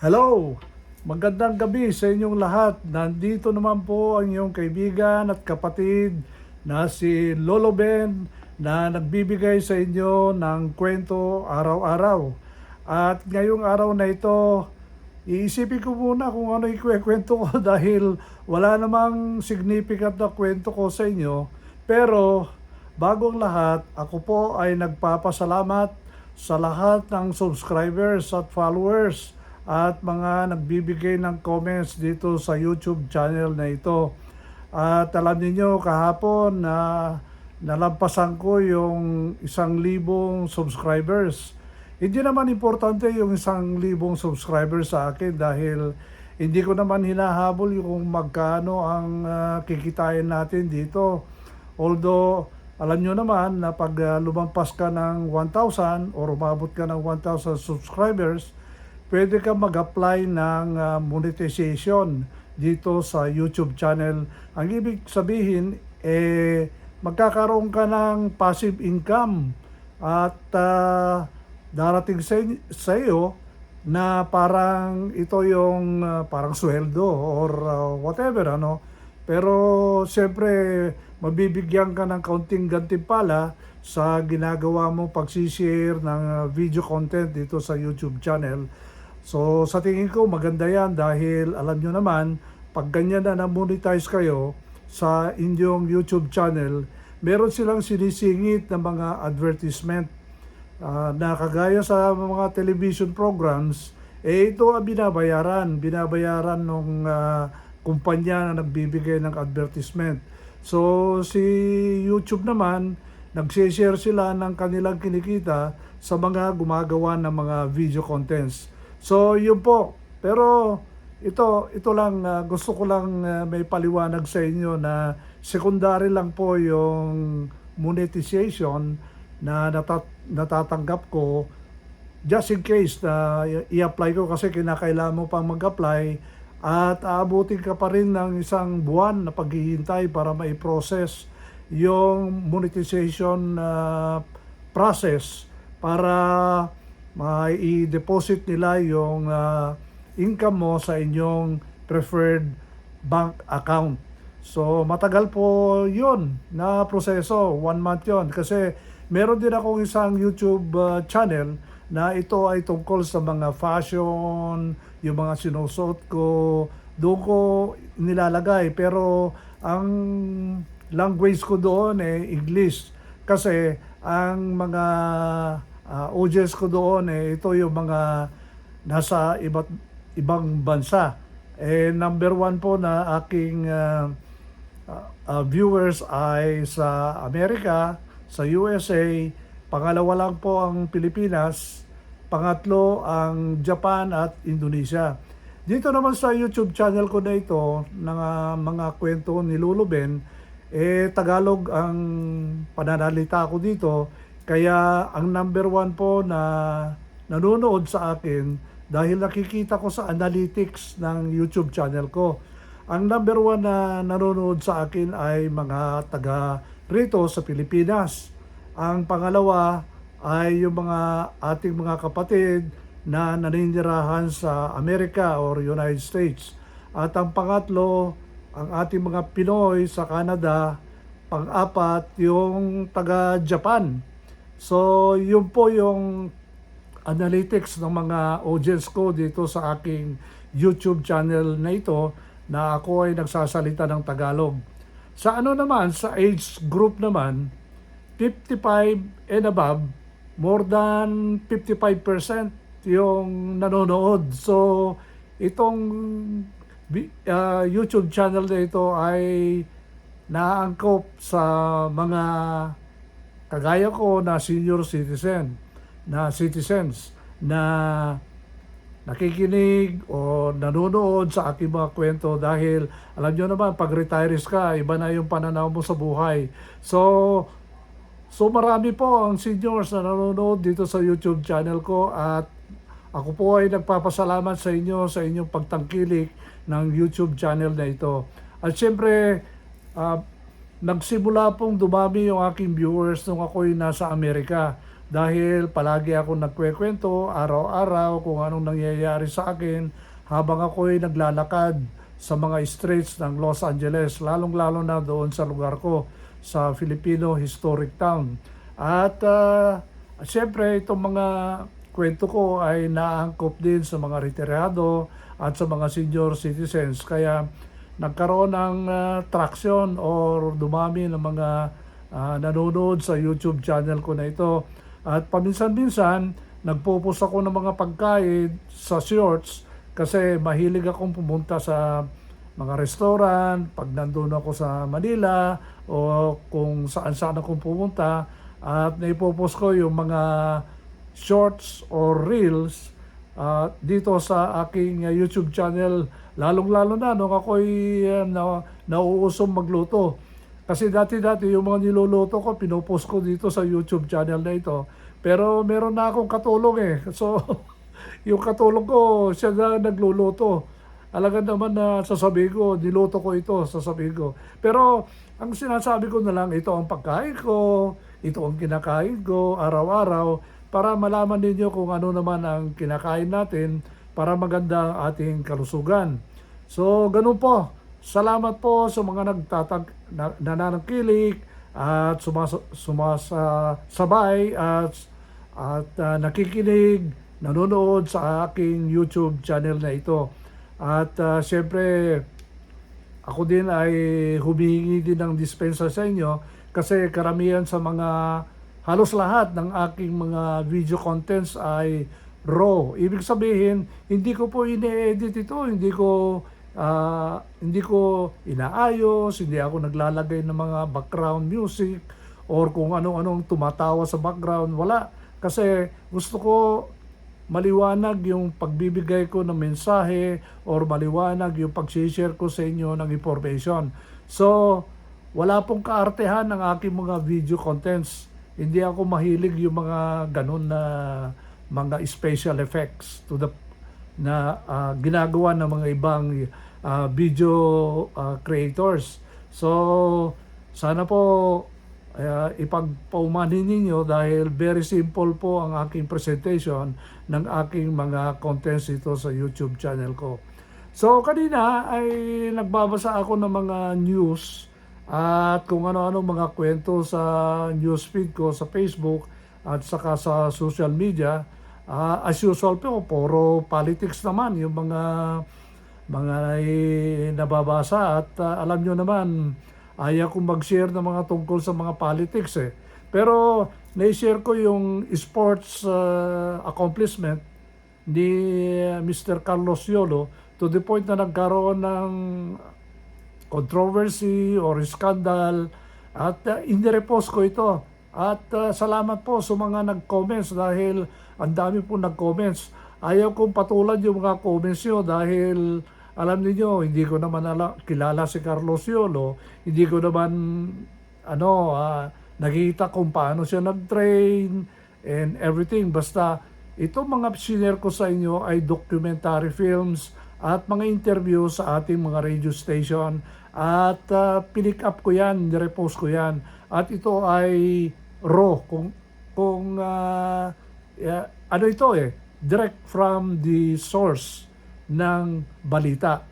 Hello! Magandang gabi sa inyong lahat. Nandito naman po ang inyong kaibigan at kapatid na si Lolo Ben na nagbibigay sa inyo ng kwento araw-araw. At ngayong araw na ito, iisipin ko muna kung ano ikwento ko dahil wala namang significant na kwento ko sa inyo. Pero bago ang lahat, ako po ay nagpapasalamat sa lahat ng subscribers at followers at mga nagbibigay ng comments dito sa YouTube channel na ito. At alam niyo kahapon na nalampasan ko yung isang libong subscribers. Hindi naman importante yung isang libong subscribers sa akin dahil hindi ko naman hinahabol yung magkano ang ah, kikitain natin dito. Although, alam nyo naman na pag ah, lumampas ka ng 1,000 or umabot ka ng 1,000 subscribers, pwede ka mag-apply ng ah, monetization dito sa YouTube channel. Ang ibig sabihin, eh, magkakaroon ka ng passive income at ah, darating sa, sa iyo na parang ito yung ah, parang sweldo or ah, whatever ano. Pero siyempre mabibigyan ka ng kaunting gantimpala sa ginagawa mo pagsishare ng video content dito sa YouTube channel. So sa tingin ko maganda yan dahil alam nyo naman pag ganyan na na-monetize kayo sa inyong YouTube channel, meron silang sinisingit ng mga advertisement Ah, na kagaya sa mga television programs, eh ito ang binabayaran. Binabayaran ng kumpanya na nagbibigay ng advertisement. So si YouTube naman, nag-share sila ng kanilang kinikita sa mga gumagawa ng mga video contents. So yun po. Pero ito ito lang ah, gusto ko lang ah, may paliwanag sa inyo na secondary lang po yung monetization na natat- natatanggap ko just in case na i-apply ko kasi kinakailangan mo pang mag-apply at aabutin ka pa rin ng isang buwan na paghihintay para mai-process yung monetization uh, process para mai-deposit nila yung uh, income mo sa inyong preferred bank account. So matagal po yun na proseso, one month yon kasi meron din akong isang YouTube uh, channel na ito ay tungkol sa mga fashion, yung mga sinusuot ko, doon ko nilalagay. Pero ang language ko doon eh English. Kasi ang mga uh, audience ko doon eh ito yung mga nasa iba't ibang bansa. Eh number one po na aking uh, uh, viewers ay sa Amerika, sa USA, pangalawa lang po ang Pilipinas, pangatlo ang Japan at Indonesia. Dito naman sa YouTube channel ko na ito, ng uh, mga kwento ni Lolo Ben, eh Tagalog ang pananalita ko dito, kaya ang number one po na nanonood sa akin dahil nakikita ko sa analytics ng YouTube channel ko. Ang number one na nanonood sa akin ay mga taga rito sa Pilipinas. Ang pangalawa ay yung mga ating mga kapatid na naninirahan sa Amerika or United States. At ang pangatlo, ang ating mga Pinoy sa Canada. Pang-apat, yung taga-Japan. So, yun po yung analytics ng mga audience ko dito sa aking YouTube channel na ito na ako ay nagsasalita ng Tagalog. Sa ano naman, sa age group naman, 55 and above, more than 55% yung nanonood. So, itong uh, YouTube channel na ito ay naangkop sa mga kagaya ko na senior citizen, na citizens na nakikinig o nanonood sa aking mga kwento dahil alam nyo naman pag retirees ka iba na yung pananaw mo sa buhay. So so marami po ang seniors na nanonood dito sa YouTube channel ko at ako po ay nagpapasalamat sa inyo sa inyong pagtangkilik ng YouTube channel na ito. At syempre uh, nagsimula pong dumami yung aking viewers nung ako'y nasa Amerika dahil palagi ako nagkwekwento araw-araw kung anong nangyayari sa akin habang ako'y naglalakad sa mga streets ng Los Angeles, lalong-lalo na doon sa lugar ko sa Filipino Historic Town. At uh, siyempre itong mga kwento ko ay naangkop din sa mga retirado at sa mga senior citizens. Kaya nagkaroon ng uh, traction or dumami ng mga uh, nanonood sa YouTube channel ko na ito. At paminsan-minsan, nagpo-post ako ng mga pagkain sa shorts kasi mahilig akong pumunta sa mga restaurant, pag nandun ako sa Manila o kung saan-saan akong pumunta at naipopost ko yung mga shorts or reels uh, dito sa aking YouTube channel lalong-lalo na nung ako'y uh, na, nauusong magluto. Kasi dati-dati yung mga niluluto ko, pinopost ko dito sa YouTube channel na ito. Pero meron na akong katulong eh. So, yung katulong ko, siya na nagluluto. Alaga naman na sasabihin ko, niluto ko ito, sasabihin ko. Pero ang sinasabi ko na lang, ito ang pagkain ko, ito ang kinakain ko araw-araw para malaman ninyo kung ano naman ang kinakain natin para maganda ang ating kalusugan. So, ganun po. Salamat po sa mga nagtatag na, nananakilig at sumasa, sumasabay at at uh, nakikinig, nanonood sa aking YouTube channel na ito. At uh, siyempre, ako din ay humihingi din ng dispensa sa inyo kasi karamihan sa mga halos lahat ng aking mga video contents ay raw. Ibig sabihin, hindi ko po ine-edit ito, hindi ko uh, hindi ko inaayos, hindi ako naglalagay ng mga background music or kung anong-anong tumatawa sa background, wala. Kasi gusto ko maliwanag yung pagbibigay ko ng mensahe or maliwanag yung pag-share ko sa inyo ng information. So, wala pong kaartehan ng aking mga video contents. Hindi ako mahilig yung mga ganun na mga special effects to the na uh, ginagawa ng mga ibang uh, video uh, creators. So, sana po uh, ipagpaumanhin ninyo dahil very simple po ang aking presentation ng aking mga contents ito sa YouTube channel ko. So kanina ay nagbabasa ako ng mga news at kung ano-ano mga kwento sa newsfeed ko sa Facebook at saka sa social media. Uh, as usual po, puro politics naman yung mga mga nababasa at uh, alam nyo naman ayaw kong mag-share ng mga tungkol sa mga politics eh. Pero na-share ko yung sports uh, accomplishment ni Mr. Carlos Yolo to the point na nagkaroon ng controversy or scandal at uh, inirepost ko ito. At uh, salamat po sa mga nag-comments dahil ang dami po nag-comments. Ayaw kong patulan yung mga comments nyo dahil alam niyo hindi ko naman ala, kilala si Carlos Yolo, hindi ko naman ano, uh, nakita kung paano siya nag-train and everything. Basta itong mga sinare ko sa inyo ay documentary films at mga interview sa ating mga radio station at uh, pinick up ko yan, nirepost ko yan. At ito ay raw kung kung uh, uh, ano ito eh direct from the source ng balita.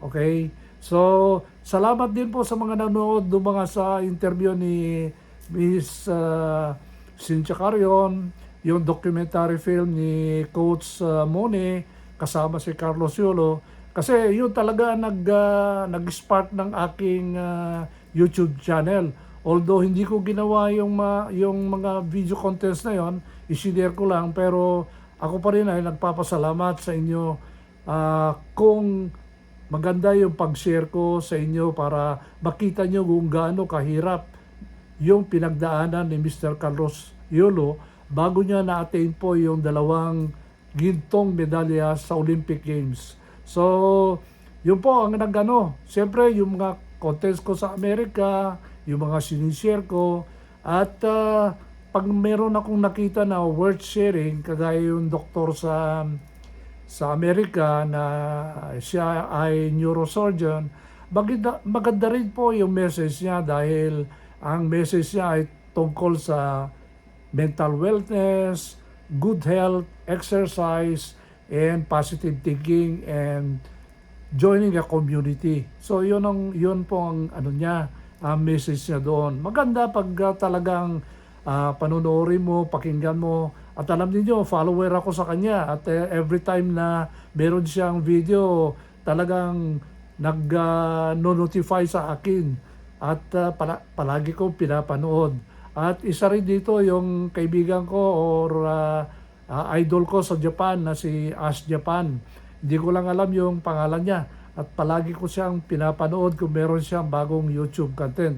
Okay? So, salamat din po sa mga nanonood do mga sa interview ni Miss uh, Cynthia Carion, yung documentary film ni Coach uh, Mone kasama si Carlos Yolo kasi yun talaga nag uh, nag-spark ng aking uh, YouTube channel. Although hindi ko ginawa yung ma, yung mga video contents na yon, i-share ko lang pero ako pa rin ay nagpapasalamat sa inyo uh, kung maganda yung pag-share ko sa inyo para makita nyo kung gaano kahirap yung pinagdaanan ni Mr. Carlos Yolo bago niya na-attain po yung dalawang gintong medalya sa Olympic Games. So, yun po ang nagano. Siyempre, yung mga contest ko sa Amerika, yung mga sinishare ko, at uh, pag meron akong nakita na worth sharing, kagaya yung doktor sa sa Amerika na siya ay neurosurgeon, maganda, maganda rin po yung message niya dahil ang message niya ay tungkol sa mental wellness, good health, exercise, and positive thinking and joining a community. So yun ang yun po ang ano niya, ang message niya doon. Maganda pag ah, talagang uh, panonoorin mo, pakinggan mo. At alam niyo, follower ako sa kanya at eh, every time na meron siyang video, talagang nag-notify sa akin at ah, pala- palagi ko pinapanood. At isa rin dito yung kaibigan ko or ah, ah, idol ko sa Japan na si Ash Japan. Hindi ko lang alam yung pangalan niya at palagi ko siyang pinapanood kung meron siyang bagong YouTube content.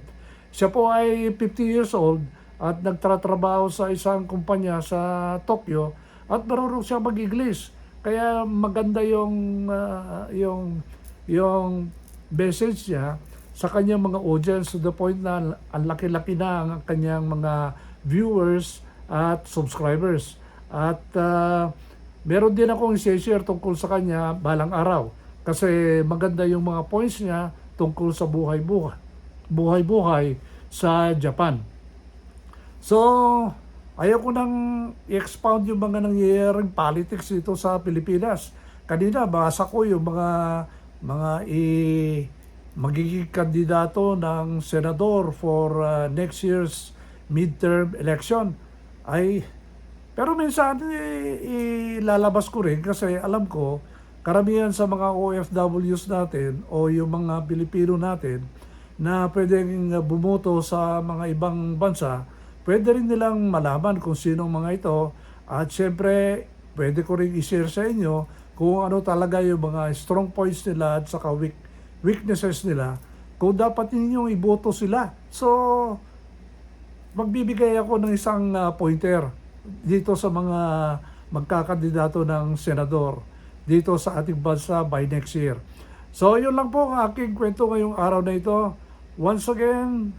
Siya po ay 50 years old at nagtratrabaho sa isang kumpanya sa Tokyo at marunong siya mag-English. Kaya maganda yung ah, yung yung message niya sa kanyang mga audience to the point na ang laki-laki na ang kanyang mga viewers at subscribers. At ah, meron din akong i-share tungkol sa kanya balang araw. Kasi maganda yung mga points niya tungkol sa buhay-buhay. Buhay-buhay sa Japan. So, ayaw ko nang i-expound yung mga nangyayaring politics dito sa Pilipinas. Kanina, basa ko yung mga mga i magiging kandidato ng senador for uh, next year's midterm election ay pero minsan ilalabas ko rin kasi alam ko karamihan sa mga OFWs natin o yung mga Pilipino natin na pwedeng bumoto sa mga ibang bansa, pwede rin nilang malaman kung sinong mga ito. At syempre pwede ko rin i-share sa inyo kung ano talaga yung mga strong points nila at saka weak, weaknesses nila. Kung dapat ninyong iboto sila. So, magbibigay ako ng isang ah, pointer dito sa mga magkakandidato ng senador dito sa ating bansa by next year. So, yun lang po ang aking kwento ngayong araw na ito. Once again,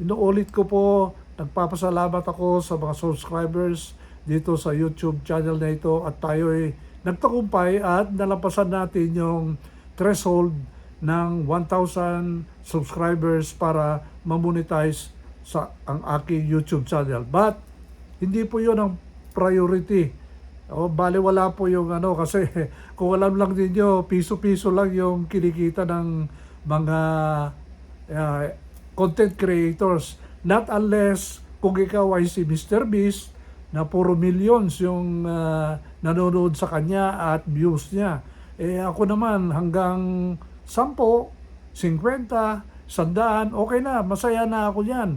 inuulit ko po, nagpapasalamat ako sa mga subscribers dito sa YouTube channel na ito at tayo ay nagtagumpay at nalampasan natin yung threshold ng 1,000 subscribers para mamonetize sa ang aking YouTube channel. But hindi po 'yon ang priority. O bali wala po yung ano kasi kung alam lang ninyo, piso-piso lang yung kinikita ng mga uh, content creators. Not unless kung ikaw ay si Mr. Beast na puro millions yung uh, nanonood sa kanya at views niya. Eh ako naman hanggang 10, 50, 100, okay na, masaya na ako diyan.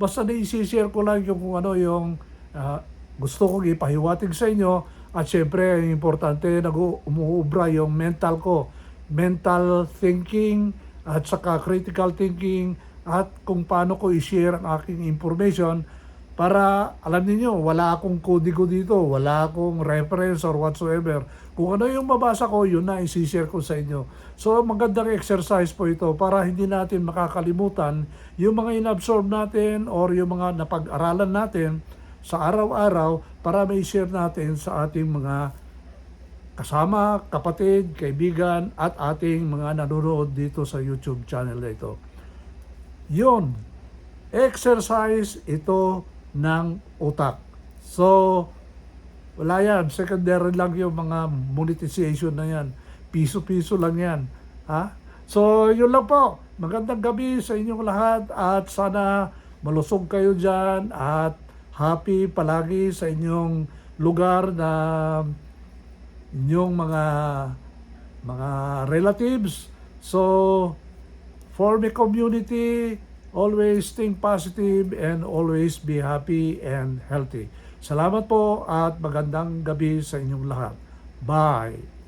Basta na-share ko lang yung kung ano yung ah, gusto kong ipahiwatig sa inyo at syempre ang importante nag-umuubra yung mental ko. Mental thinking at saka critical thinking at kung paano ko i-share ang aking information para alam niyo wala akong kodigo dito, wala akong reference or whatsoever. Kung ano yung mabasa ko, yun na isi-share ko sa inyo. So magandang exercise po ito para hindi natin makakalimutan yung mga inabsorb natin or yung mga napag-aralan natin sa araw-araw para may share natin sa ating mga kasama, kapatid, kaibigan at ating mga nanonood dito sa YouTube channel na ito. Yun, exercise ito ng utak. So, wala yan. Secondary lang yung mga monetization na yan. Piso-piso lang yan. Ha? So, yun lang po. Magandang gabi sa inyong lahat at sana malusog kayo dyan at happy palagi sa inyong lugar na inyong mga mga relatives. So, for the community, always think positive and always be happy and healthy. Salamat po at magandang gabi sa inyong lahat. Bye!